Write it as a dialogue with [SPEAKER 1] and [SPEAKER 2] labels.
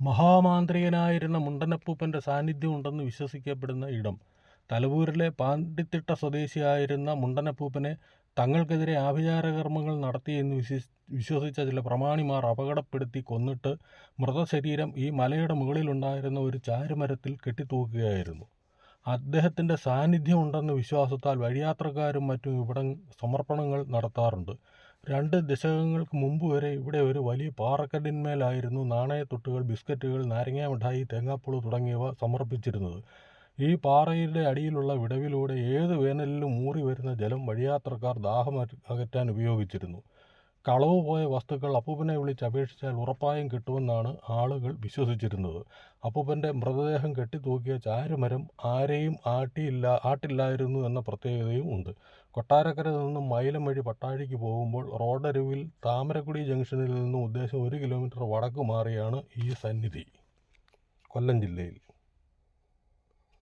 [SPEAKER 1] മഹാമാന്ത്രികനായിരുന്ന മുണ്ടനപ്പൂപ്പന്റെ സാന്നിധ്യമുണ്ടെന്ന് വിശ്വസിക്കപ്പെടുന്ന ഇടം. തലവൂരിലെ പാണ്ടിത്തിട്ട സ്വദേശിയായിരുന്ന മുണ്ടനപ്പൂപ്പനെ തങ്ങൾക്കെതിരെ ആഭിചാരകർമ്മങ്ങൾ നടത്തിയെന്ന് വിശ്വസി വിശ്വസിച്ച ചില പ്രമാണിമാർ അപകടപ്പെടുത്തി കൊന്നിട്ട് മൃതശരീരം ഈ മലയുടെ മുകളിലുണ്ടായിരുന്ന ഒരു ചാരുമരത്തിൽ കെട്ടിത്തൂക്കുകയായിരുന്നു. അദ്ദേഹത്തിന്റെ സാന്നിധ്യമുണ്ടെന്ന വിശ്വാസത്താൽ വഴിയാത്രക്കാരും മറ്റും ഇവിടെ സമർപ്പണങ്ങൾ നടത്താറുണ്ട്. രണ്ട് ദശകങ്ങൾക്ക് മുമ്പ് വരെ ഇവിടെ ഒരു വലിയ പാറക്കല്ലിന്മേലായിരുന്നു നാണയത്തുട്ടുകൾ ബിസ്ക്കറ്റുകൾ നാരങ്ങ മിഠായി തേങ്ങാപ്പുൾ തുടങ്ങിയവ സമർപ്പിച്ചിരുന്നത്. ഈ പാറയുടെ അടിയിലുള്ള വിടവിലൂടെ ഏത് വേനലിലും ഊറി വരുന്ന ജലം വഴിയാത്രക്കാർ ദാഹം അക- അകറ്റാൻ ഉപയോഗിച്ചിരുന്നു. കളവ് പോയ വസ്തുക്കൾ അപ്പൂപ്പനെ വിളിച്ച് അപേക്ഷിച്ചാൽ ഉറപ്പായും കിട്ടുമെന്നാണ് ആളുകൾ വിശ്വസിച്ചിരുന്നത്. അപ്പൂപ്പന്റെ മൃതദേഹം കെട്ടിത്തൂക്കിയ ചാരുമരം ആരെയും ആട്ടിയില്ല ആട്ടില്ലായിരുന്നു എന്ന പ്രത്യേകതയും ഉണ്ട്. കൊട്ടാരക്കര നിന്നും മൈലം വഴി പട്ടാഴിക്ക് പോകുമ്പോൾ റോഡരുവിൽ താമരക്കുടി ജംഗ്ഷനിൽ നിന്നും ഉദ്ദേശം ഒരു കിലോമീറ്റർ വടക്ക് മാറിയാണ് ഈ സന്നിധി. കൊല്ലം ജില്ലയിൽ.